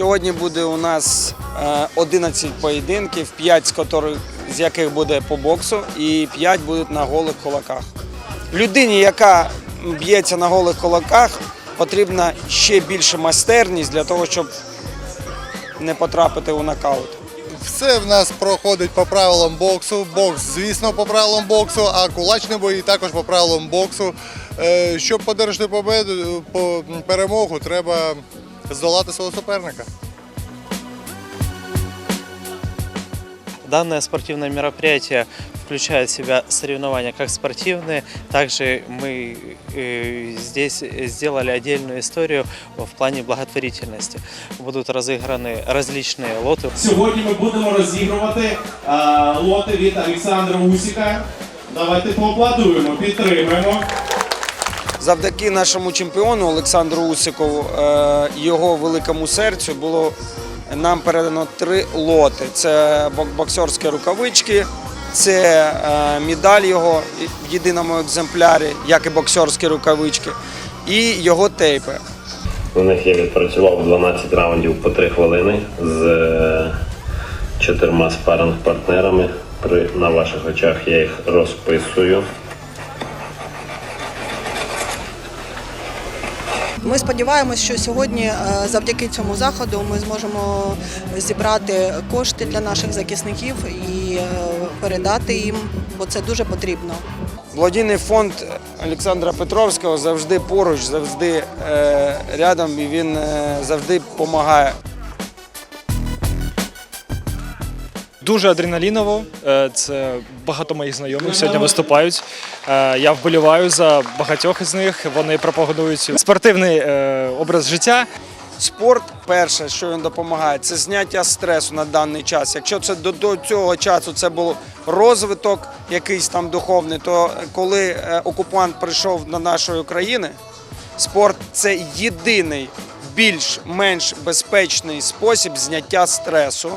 Сьогодні буде у нас е, 11 поєдинків, 5 з, яких буде по боксу і 5 будуть на голих кулаках. Людині, яка б'ється на голих кулаках, потрібна ще більше майстерність для того, щоб не потрапити у нокаут. Все в нас проходить по правилам боксу. Бокс, звісно, по правилам боксу, а кулачні бої також по правилам боксу. Е, Щоб подержати по перемогу, треба здолати свого суперника. Данное спортивное мероприятие включает в себя соревнования как спортивные, также мы э, здесь сделали отдельную историю в плане благотворительности. Будут разыграны различные лоты. Сьогодні ми будемо розігрувати е, лоти від Олександра Усіка. Давайте поаплодуємо, підтримаємо. Завдяки нашому чемпіону Олександру Усикову, е, його великому серцю було нам передано три лоти: це бок- боксерські рукавички, це е, медаль його в єдиному екземплярі, як і боксерські рукавички, і його тейпи. У них я відпрацював 12 раундів по 3 хвилини з е, чотирма спаринг-партнерами. При, на ваших очах я їх розписую. Ми сподіваємось, що сьогодні е, завдяки цьому заходу ми зможемо зібрати кошти для наших захисників і е, передати їм, бо це дуже потрібно. Благодійний фонд Олександра Петровського завжди поруч, завжди е, рядом і він завжди допомагає. Дуже адреналіново. Е, Це багато моїх знайомих сьогодні виступають. Е, Я вболіваю за багатьох із них. Вони пропагандують спортивний е, образ життя. Спорт, перше, що він допомагає, це зняття стресу на даний час. Якщо це до, до цього часу це був розвиток якийсь там духовний, то коли окупант прийшов на нашу Україну, спорт це єдиний більш-менш безпечний спосіб зняття стресу.